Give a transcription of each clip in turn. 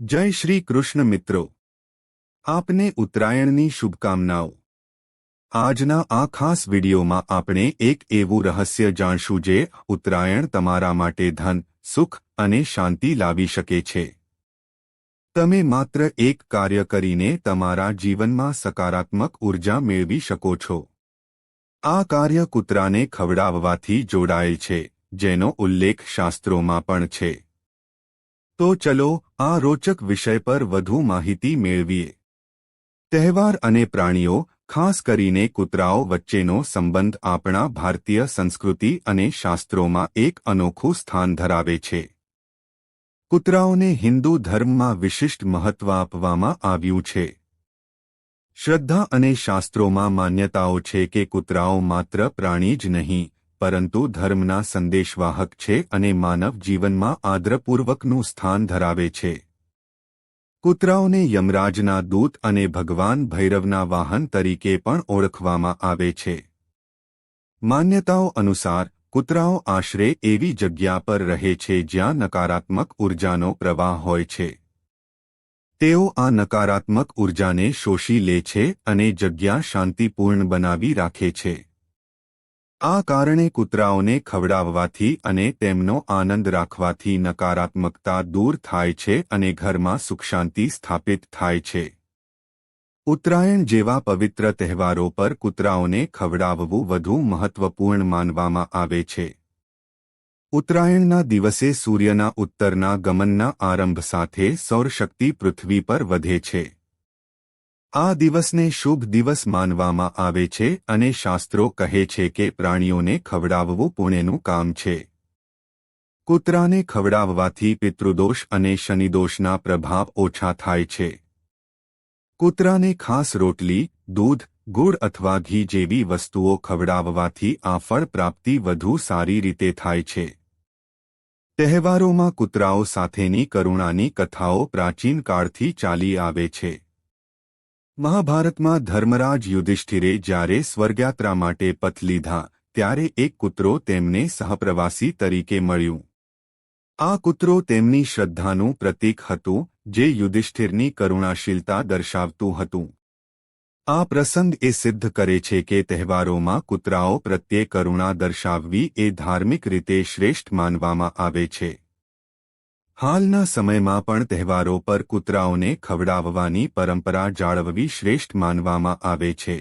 જય શ્રી કૃષ્ણ મિત્રો. આપને ઉત્તરાયણની શુભકામનાઓ. આજના આ ખાસ વિડીયોમાં આપણે એક એવું રહસ્ય જાણશું જે ઉત્તરાયણ તમારા માટે ધન, સુખ અને શાંતિ લાવી શકે છે. તમે માત્ર એક કાર્ય કરીને તમારા જીવનમાં સકારાત્મક ઊર્જા મેળવી શકો છો. આ કાર્ય કૂતરાને ખવડાવવાથી જોડાયેલ છે, જેનો ઉલ્લેખ શાસ્ત્રોમાં પણ છે. તો ચલો આ રોચક વિષય પર વધુ માહિતી મેળવીએ. તહેવાર અને પ્રાણીઓ, ખાસ કરીને કૂતરાઓ વચ્ચેનો સંબંધ આપણા ભારતીય સંસ્કૃતિ અને શાસ્ત્રોમાં એક અનોખું સ્થાન ધરાવે છે. કૂતરાઓને હિન્દુ ધર્મમાં વિશિષ્ટ મહત્વ આપવામાં આવ્યું છે. શ્રદ્ધા અને શાસ્ત્રોમાં માન્યતાઓ છે કે કૂતરાઓ માત્ર પ્રાણી જ નહીં પરંતુ ધર્મના સંદેશવાહક છે અને માનવ જીવનમાં આદરપૂર્વકનું સ્થાન ધરાવે છે. કૂતરાઓને યમરાજના દૂત અને ભગવાન ભૈરવના વાહન તરીકે પણ ઓળખવામાં આવે છે. માન્યતાઓ અનુસાર, કૂતરાઓ આશરે એવી જગ્યા પર રહે છે જ્યાં નકારાત્મક ઉર્જાનો પ્રવાહ હોય છે. તેઓ આ નકારાત્મક ઉર્જાને શોષી લે છે અને જગ્યા શાંતિપૂર્ણ બનાવી રાખે છે. આ કારણે કૂતરાઓને ખવડાવવાથી અને તેમનો આનંદ રાખવાથી નકારાત્મકતા દૂર થાય છે અને ઘરમાં સુખશાંતિ સ્થાપિત થાય છે. ઉત્તરાયણ જેવા પવિત્ર તહેવારો પર કૂતરાઓને ખવડાવવું વધુ મહત્વપૂર્ણ માનવામાં આવે છે. ઉત્તરાયણના દિવસે સૂર્યના ઉત્તરના ગમનના આરંભ સાથે સૌરશક્તિ પૃથ્વી પર વધે છે. આ દિવસને શુભ દિવસ માનવામાં આવે છે અને શાસ્ત્રો કહે છે કે પ્રાણીઓને ખવડાવવું પુણ્યનું કામ છે. કૂતરાને ખવડાવવાથી પિતૃદોષ અને શનિદોષના પ્રભાવ ઓછા થાય છે. કૂતરાને ખાસ રોટલી, દૂધ ગુળ અથવા ઘી જેવી વસ્તુઓ ખવડાવવાથી આ ફળ પ્રાપ્તિ વધુ સારી રીતે થાય છે. તહેવારોમાં કૂતરાઓ સાથેની કરુણાની કથાઓ પ્રાચીન કાળથી ચાલી આવે છે. મહાભારતમાં ધર્મરાજ યુધિષ્ઠિરે જ્યારે સ્વર્ગયાત્રા માટે પથ લીધા, ત્યારે એક કૂતરો તેમને સહપ્રવાસી તરીકે મળ્યું. આ કૂતરો તેમની શ્રદ્ધાનું પ્રતીક હતું, જે યુધિષ્ઠિરની કરુણાશીલતા દર્શાવતું હતું. આ પ્રસંગ એ સિદ્ધ કરે છે કે તહેવારોમાં કૂતરાઓ પ્રત્યે કરુણા દર્શાવવી એ ધાર્મિક રીતે શ્રેષ્ઠ માનવામાં આવે છે. હાલના સમયમાં પણ તહેવારો પર કૂતરાઓને ખવડાવવાની પરંપરા જાળવવી શ્રેષ્ઠ માનવામાં આવે છે.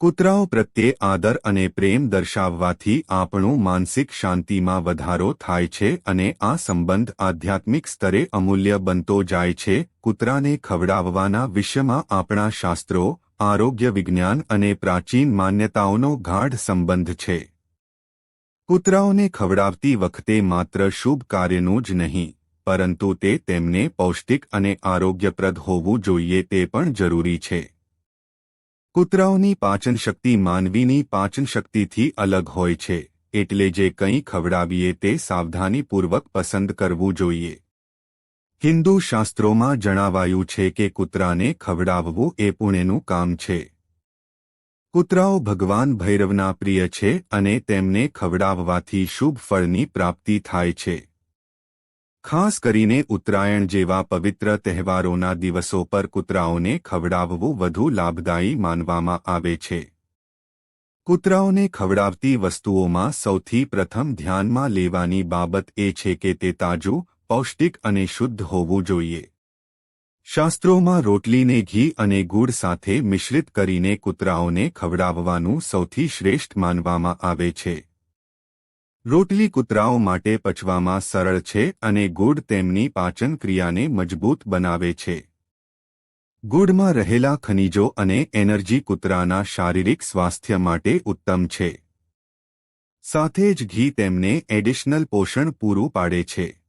કૂતરાઓ પ્રત્યે આદર અને પ્રેમ દર્શાવવાથી આપણું માનસિક શાંતિમાં વધારો થાય છે અને આ સંબંધ આધ્યાત્મિક સ્તરે અમૂલ્ય બનતો જાય છે. કૂતરાને ખવડાવવાના વિષયમાં આપણા શાસ્ત્રો, આરોગ્ય વિજ્ઞાન અને પ્રાચીન માન્યતાઓનો ગાઢ સંબંધ છે. કૂતરાઓને ખવડાવતી વખતે માત્ર શુભ કાર્યનું જ નહીં, પરંતુ તે તેમને પૌષ્ટિક અને આરોગ્યપ્રદ હોવું જોઈએ તે પણ જરૂરી છે. કૂતરાઓની પાચનશક્તિ માનવીની પાચનશક્તિથી અલગ હોય છે, એટલે જે કંઈ ખવડાવીએ તે સાવધાનીપૂર્વક પસંદ કરવું જોઈએ. હિન્દુ શાસ્ત્રોમાં જણાવાયું છે કે કૂતરાને ખવડાવવું એ પુણેનું કામ છે. કૂતરાઓ ભગવાન ભૈરવના પ્રિય છે અને તેમને ખવડાવવાથી શુભ ફળની પ્રાપ્તિ થાય છે. ખાસ કરીને ઉત્તરાયણ જેવા પવિત્ર તહેવારોના દિવસો પર કૂતરાઓને ખવડાવવું વધુ લાભદાયી માનવામાં આવે છે. કૂતરાઓને ખવડાવતી વસ્તુઓમાં સૌથી પ્રથમ ધ્યાનમાં લેવાની બાબત એ છે કે તે તાજું, પૌષ્ટિક અને શુદ્ધ હોવું જોઈએ. શાસ્ત્રોમાં રોટલીને ઘી અને ગુડ સાથે મિશ્રિત કરીને કૂતરાઓને ખવડાવવાનું સૌથી શ્રેષ્ઠ માનવામાં આવે છે. રોટલી કૂતરાઓ માટે પચવામાં સરળ છે અને ગુડ તેમની પાચન ક્રિયાને મજબૂત બનાવે છે. ગુડમાં રહેલા ખનિજો અને એનર્જી કૂતરાના શારીરિક સ્વાસ્થ્ય માટે ઉત્તમ છે. સાથે જ ઘી તેમને એડિશનલ પોષણ પૂરું પાડે છે.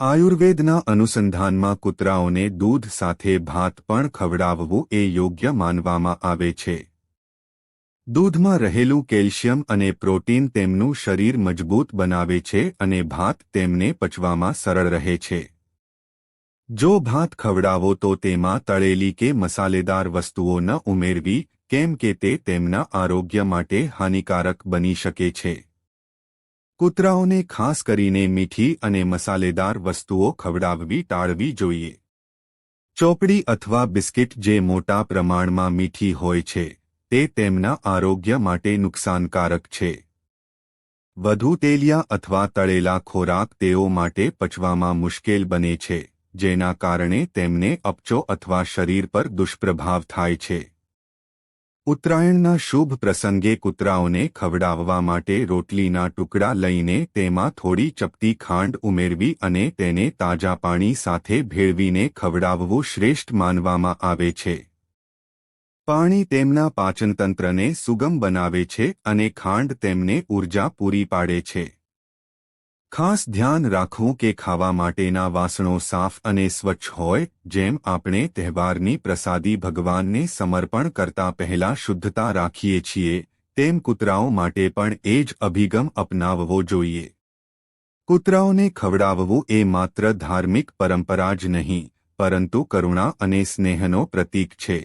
આયુર્વેદના અનુસંધાનમાં કૂતરાઓને દૂધ સાથે ભાત પણ ખવડાવવું એ યોગ્ય માનવામાં આવે છે. દૂધમાં રહેલું કેલ્શિયમ અને પ્રોટીન તેમનું શરીર મજબૂત બનાવે છે અને ભાત તેમને પચવામાં સરળ રહે છે. જો ભાત ખવડાવો તો તેમાં તળેલી કે મસાલેદાર વસ્તુઓ ન ઉમેરવી, કેમ કે તે તેમના આરોગ્ય માટે હાનિકારક બની શકે છે. કૂતરાઓને ખાસ કરીને મીઠી અને મસાલેદાર વસ્તુઓ ખવડાવવી ટાળવી જોઈએ. ચોપડી અથવા બિસ્કિટ જે મોટા પ્રમાણમાં મીઠી હોય છે, તે તેમના આરોગ્ય માટે નુકસાનકારક છે. વધુ તેલિયા અથવા તળેલા ખોરાક તેઓ માટે પચવામાં મુશ્કેલ બને છે, જેના કારણે તેમને અપચો અથવા શરીર પર દુષ્પ્રભાવ થાય છે. ઉત્તરાયણના શુભ પ્રસંગે કૂતરાઓને ખવડાવવા માટે રોટલીના ટુકડા લઈને તેમાં થોડી ચપટી ખાંડ ઉમેરવી અને તેને તાજા પાણી સાથે ભેળવીને ખવડાવવું શ્રેષ્ઠ માનવામાં આવે છે. પાણી તેમના પાચનતંત્રને સુગમ બનાવે છે અને ખાંડ તેમને ઊર્જા પૂરી પાડે છે. ખાસ ધ્યાન રાખવું કે ખાવા માટેના વાસણો સાફ અને સ્વચ્છ હોય, જેમ આપણે તહેવારની પ્રસાદી ભગવાનને સમર્પણ કરતા પહેલા શુદ્ધતા રાખીએ છીએ, તેમ કૂતરાઓ માટે પણ એ જ અભિગમ અપનાવવો જોઈએ. કૂતરાઓને ખવડાવવું એ માત્ર ધાર્મિક પરંપરા જ નહીં, પરંતુ કરુણા અને સ્નેહનો પ્રતીક છે.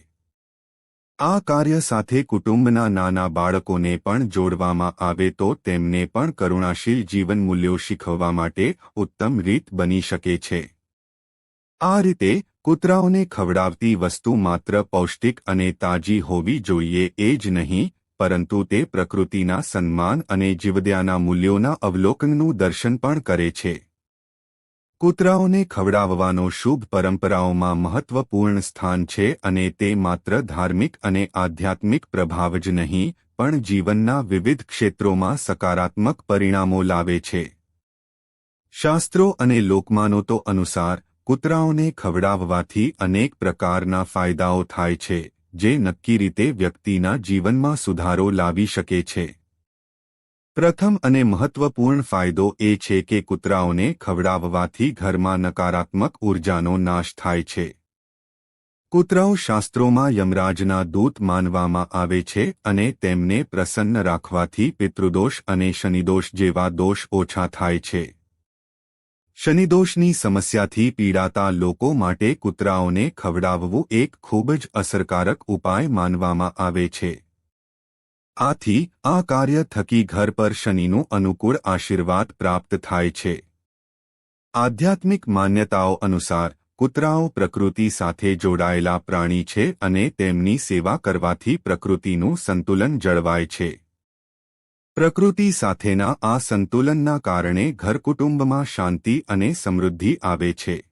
આ કાર્ય સાથે કુટુંબના નાના બાળકોને પણ જોડવામાં આવે તો તેમને પણ કરુણાશીલ જીવન મૂલ્યો શીખવવા માટે ઉત્તમ રીત બની શકે છે. આ રીતે કૂતરાઓને ખવડાવતી વસ્તુ માત્ર પૌષ્ટિક અને તાજી હોવી જોઈએ એ જ નહીં, પરંતુ તે પ્રકૃતિના સન્માન અને જીવદયાના મૂલ્યોના અવલોકનનું દર્શન પણ કરે છે. કૂતરાઓને ખવડાવવાનો શુભ પરંપરાઓમાં મહત્વપૂર્ણ સ્થાન છે અને તે માત્ર ધાર્મિક અને આધ્યાત્મિક પ્રભાવ જ નહીં, પણ જીવનના વિવિધ ક્ષેત્રોમાં સકારાત્મક પરિણામો લાવે છે. શાસ્ત્રો અને લોકમાનોતો અનુસાર, કૂતરાઓને ખવડાવવાથી અનેક પ્રકારના ફાયદાઓ થાય છે, જે નક્કી રીતે વ્યક્તિના જીવનમાં સુધારો લાવી શકે છે. પ્રથમ અને મહત્વપૂર્ણ ફાયદો એ છે કે કૂતરાઓને ખવડાવવાથી ઘરમાં નકારાત્મક ઊર્જાનો નાશ થાય છે. કૂતરાઓ શાસ્ત્રોમાં યમરાજના દૂત માનવામાં આવે છે અને તેમને પ્રસન્ન રાખવાથી પિતૃદોષ અને શનિદોષ જેવા દોષ ઓછા થાય છે. શનિદોષની સમસ્યાથી પીડાતા લોકો માટે કૂતરાઓને ખવડાવવું એક ખૂબ જ અસરકારક ઉપાય માનવામાં આવે છે. આથી આ કાર્ય થકી ઘર પર શનિનું અનુકૂળ આશીર્વાદ પ્રાપ્ત થાય છે. આધ્યાત્મિક માન્યતાઓ અનુસાર, કૂતરાઓ પ્રકૃતિ સાથે જોડાયેલા પ્રાણી છે અને તેમની સેવા કરવાથી પ્રકૃતિનું સંતુલન જળવાય છે. પ્રકૃતિ સાથેના આ સંતુલનના કારણે ઘરકુટુંબમાં શાંતિ અને સમૃદ્ધિ આવે છે.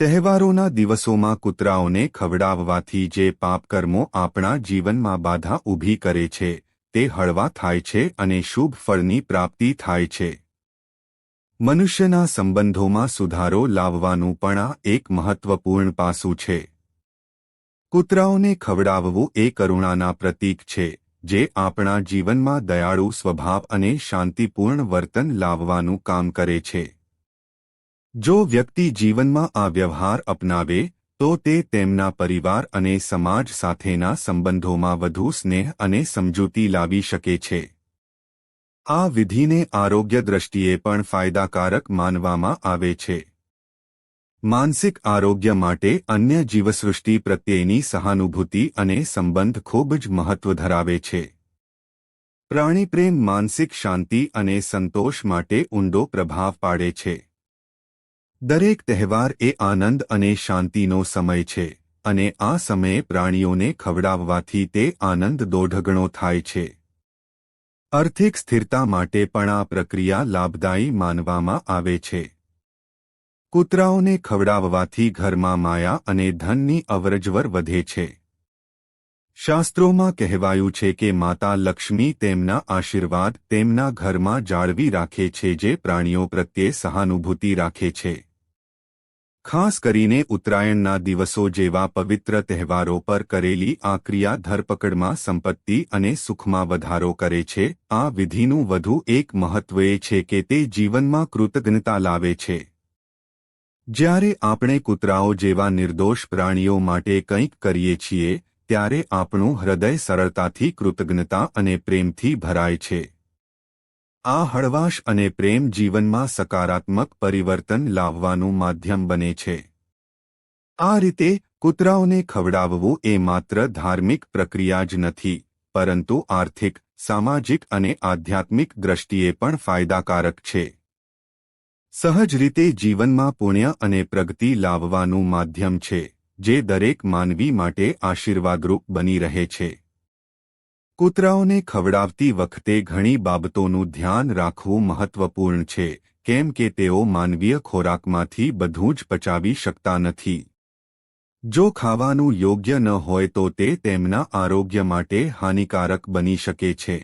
તહેવારોના દિવસોમાં કૂતરાઓને ખવડાવવાથી જે પાપકર્મો આપણા જીવનમાં બાધા ઊભી કરે છે, તે હળવા થાય છે અને શુભ ફળની પ્રાપ્તિ થાય છે. મનુષ્યના સંબંધોમાં સુધારો લાવવાનું પણ આ એક મહત્વપૂર્ણ પાસું છે. કૂતરાઓને ખવડાવવું એ કરુણાના પ્રતીક છે, જે આપણા જીવનમાં દયાળુ સ્વભાવ અને શાંતિપૂર્ણ વર્તન લાવવાનું કામ કરે છે. જો વ્યક્તિ જીવનમાં આ વ્યવહાર અપનાવે, તો તે તેમના પરિવાર અને સમાજ સાથેના સંબંધોમાં વધુ સ્નેહ અને સમજૂતી લાવી શકે છે. આ વિધિને આરોગ્ય દ્રષ્ટિએ પણ ફાયદાકારક માનવામાં આવે છે. માનસિક આરોગ્ય માટે અન્ય જીવસૃષ્ટિ પ્રત્યેની સહાનુભૂતિ અને સંબંધ ખૂબ જ મહત્વ ધરાવે છે. પ્રાણીપ્રેમ માનસિક શાંતિ અને સંતોષ માટે ઊંડો પ્રભાવ પાડે છે. દરેક તહેવાર એ આનંદ અને શાંતિનો સમય છે, અને આ સમયે પ્રાણીઓને ખવડાવવાથી તે આનંદ દોઢગણો થાય છે. આર્થિક સ્થિરતા માટે પણ આ પ્રક્રિયા લાભદાયી માનવામાં આવે છે. કૂતરાઓને ખવડાવવાથી ઘરમાં માયા અને ધનની અવરજવર વધે છે. શાસ્ત્રોમાં કહેવાયું છે કે માતા લક્ષ્મી તેમના આશીર્વાદ તેમના ઘરમાં જાળવી રાખે છે જે પ્રાણીઓ પ્રત્યે સહાનુભૂતિ રાખે છે. ખાસ કરીને ઉત્તરાયણના દિવસો જેવા પવિત્ર તહેવારો પર કરેલી આ ક્રિયા ધરપકડમાં સંપત્તિ અને સુખમાં વધારો કરે છે. આ વિધિનું વધુ એક મહત્વ એ છે કે તે જીવનમાં કૃતજ્ઞતા લાવે છે. જ્યારે આપણે કૂતરાઓ જેવા નિર્દોષ પ્રાણીઓ માટે કંઈક કરીએ છીએ, ત્યારે આપણું હૃદય સરળતાથી કૃતજ્ઞતા અને પ્રેમથી ભરાય છે. આ હળવાશ અને પ્રેમ જીવનમાં સકારાત્મક પરિવર્તન લાવવાનું માધ્યમ બને છે. આ રીતે કૂતરાઓને ખવડાવવું એ માત્ર ધાર્મિક પ્રક્રિયા જ નથી, પરંતુ આર્થિક, સામાજિક અને આધ્યાત્મિક દ્રષ્ટિએ પણ ફાયદાકારક છે. સહજ રીતે જીવનમાં પુણ્ય અને પ્રગતિ લાવવાનું માધ્યમ છે, જે દરેક માનવી માટે આશીર્વાદરૂપ બની રહે છે. કૂતરાઓને ખવડાવતી વખતે ઘણી બાબતોનું ધ્યાન રાખવું મહત્વપૂર્ણ છે, કેમ કે તેઓ માનવીય ખોરાકમાંથી બધું જ પચાવી શકતા નથી. જો ખાવાનું યોગ્ય ન હોય તો તે તેમના આરોગ્ય માટે હાનિકારક બની શકે છે.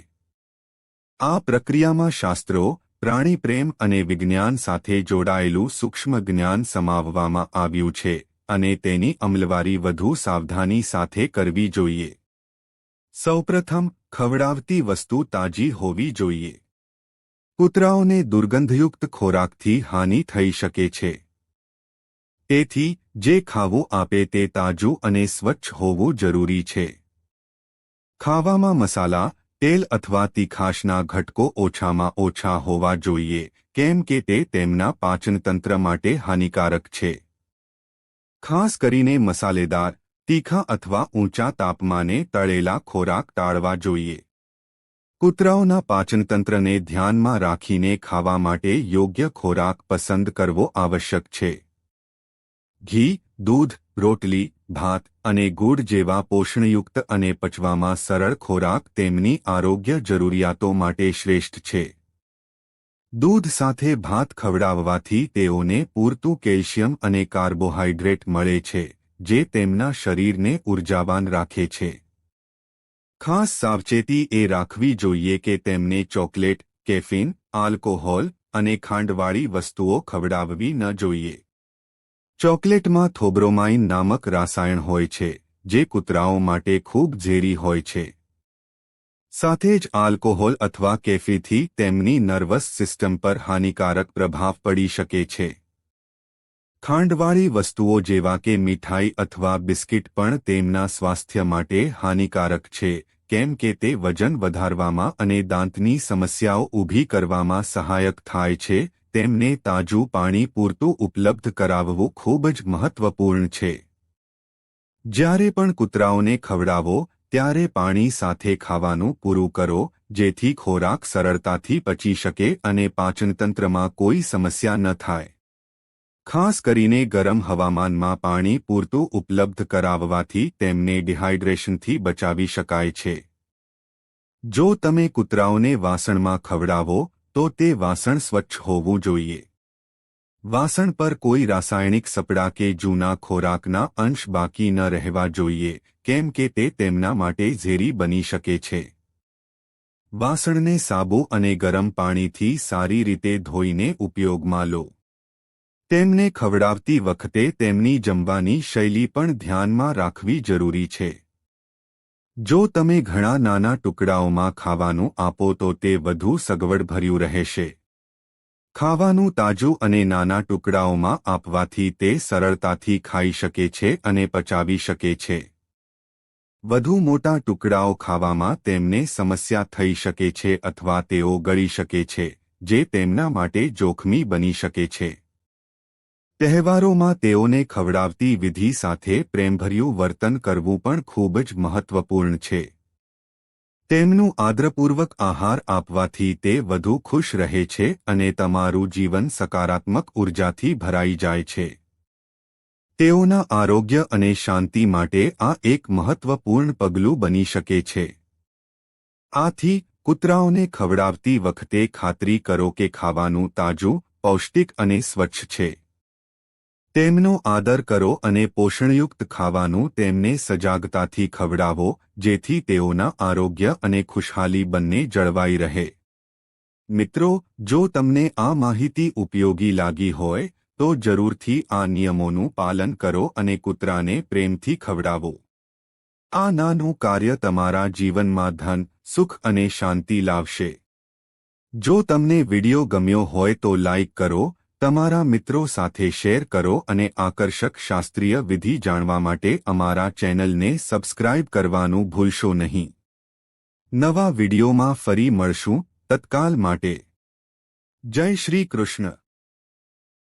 આ પ્રક્રિયામાં શાસ્ત્રો પ્રાણી પ્રેમ અને વિજ્ઞાન સાથે જોડાયેલું સૂક્ષ્મ જ્ઞાન સમાવવામાં આવ્યું છે, અને તેની અમલવારી વધુ સાવધાની સાથે કરવી જોઈએ. સૌપ્રથમ ખવડાવતી વસ્તુ તાજી હોવી જોઈએ. કૂતરાઓને દુર્ગંધયુક્ત ખોરાકથી હાનિ થઈ શકે છે. તેથી, જે ખાવું આપે તે તાજું અને સ્વચ્છ હોવું જરૂરી છે. ખાવામાં મસાલા, તેલ અથવા તીખાશના ઘટકો ઓછામાં ઓછા હોવા જોઈએ, કેમ કે તે તેમના પાચનતંત્ર માટે હાનિકારક છે. ખાસ કરીને મસાલેદાર તીખા અથવા ઊંચા તાપમાને તળેલા ખોરાક ટાળવા જોઈએ. કૂતરાઓના પાચનતંત્રને ધ્યાનમાં રાખીને ખાવા માટે યોગ્ય ખોરાક પસંદ કરવો આવશ્યક છે. ઘી, દૂધ, રોટલી, ભાત અને ગૂળ જેવા પોષણયુક્ત અને પચવામાં સરળ ખોરાક તેમની આરોગ્ય જરૂરિયાતો માટે શ્રેષ્ઠ છે. દૂધ સાથે ભાત ખવડાવવાથી તેઓને પૂરતું કેલ્શિયમ અને કાર્બોહાઈડ્રેટ મળે છે. જે તેમના શરીરને ઉર્જાવાન રાખે છે. ખાસ સાવચેતી એ રાખવી જોઈએ કે તેમને ચોકલેટ, કેફીન, આલ્કોહોલ અને ખાંડવાળી વસ્તુઓ ખવડાવવી ન જોઈએ. ચોકલેટમાં થોબ્રોમાઇન નામક રાસાયણ હોય છે, જે કૂતરાઓ માટે ખૂબ ઝેરી હોય છે. સાથે જ આલ્કોહોલ અથવા કેફીથી તેમની નર્વસ સિસ્ટમ પર હાનિકારક પ્રભાવ પડી શકે છે. ખાંડવાળી વસ્તુઓ જેવા કે મીઠાઈ અથવા બિસ્કિટ પણ તેમના સ્વાસ્થ્ય માટે હાનિકારક છે, કેમ કે તે વજન વધારવામાં અને દાંતની સમસ્યાઓ ઊભી કરવામાં સહાયક થાય છે, તેમને તાજું પાણી પૂરતું ઉપલબ્ધ કરાવવું ખૂબ જ મહત્વપૂર્ણ છે. જ્યારે પણ કૂતરાઓને ખવડાવો, ત્યારે પાણી સાથે ખાવાનું પૂરું કરો, જેથી ખોરાક સરળતાથી પચી શકે અને પાચનતંત્રમાં કોઈ સમસ્યા ન થાય. ખાસ કરીને ગરમ હવામાનમાં પાણી પૂરતું ઉપલબ્ધ કરાવવાથી તેમને ડિહાઇડ્રેશનથી બચાવી શકાય છે. જો તમે કૂતરાઓને વાસણમાં ખવડાવો, તો તે વાસણ સ્વચ્છ હોવું જોઈએ. વાસણ પર કોઈ રાસાયણિક સપડા કે જૂના ખોરાકના અંશ બાકી ન રહેવા જોઈએ, કેમ કે તે તેમના માટે ઝેરી બની શકે છે. વાસણને સાબુ અને ગરમ પાણીથી સારી રીતે ધોઈને ઉપયોગમાં લો. તેમને ખવડાવતી વખતે તેમની જમવાની શૈલી પણ ધ્યાનમાં રાખવી જરૂરી છે. જો તમે ઘણા નાના ટુકડાઓમાં ખાવાનું આપો તો તે વધુ સગવડભર્યું રહેશે. ખાવાનું તાજું અને નાના ટુકડાઓમાં આપવાથી તે સરળતાથી ખાઈ શકે છે અને પચાવી શકે છે. વધુ મોટા ટુકડાઓ ખાવામાં તેમને સમસ્યા થઈ શકે છે અથવા તેઓ ગળી શકે છે, જે તેમના માટે જોખમી બની શકે છે. તહેવારોમાં તેઓને ખવડાવતી વિધિ સાથે પ્રેમભર્યું વર્તન કરવું પણ ખૂબ જ મહત્વપૂર્ણ છે. તેમનું આદરપૂર્વક આહાર આપવાથી તે વધુ ખુશ રહે છે અને તમારું જીવન સકારાત્મક ઉર્જાથી ભરાઈ જાય છે. તેઓના આરોગ્ય અને શાંતિ માટે આ એક મહત્વપૂર્ણ પગલું બની શકે છે. આથી, કૂતરાઓને ખવડાવતી વખતે ખાતરી કરો કે ખાવાનું તાજું, પૌષ્ટિક અને સ્વચ્છ છે. તેમનો આદર કરો અને પોષણયુક્ત ખાવાનું તેમને સજાગતાથી ખવડાવો, જેથી તેઓના આરોગ્ય અને ખુશહાલી બંને જળવાઈ રહે. મિત્રો, જો તમને આ માહિતી ઉપયોગી લાગી હોય, તો જરૂરથી આ નિયમોનું પાલન કરો અને કૂતરાને પ્રેમથી ખવડાવો. આ નાનું કાર્ય તમારા જીવનમાં ધન, સુખ અને શાંતિ લાવશે. જો તમને વિડિયો ગમ્યો હોય તો લાઇક કરો તમારા મિત્રો સાથે શેર કરો અને આકર્ષક શાસ્ત્રીય વિધિ જાણવા માટે અમારા ચેનલને સબસ્ક્રાઇબ કરવાનું ભૂલશો નહીં. નવા વિડીયોમાં ફરી મળશું. તત્કાલ માટે. જય શ્રી કૃષ્ણ.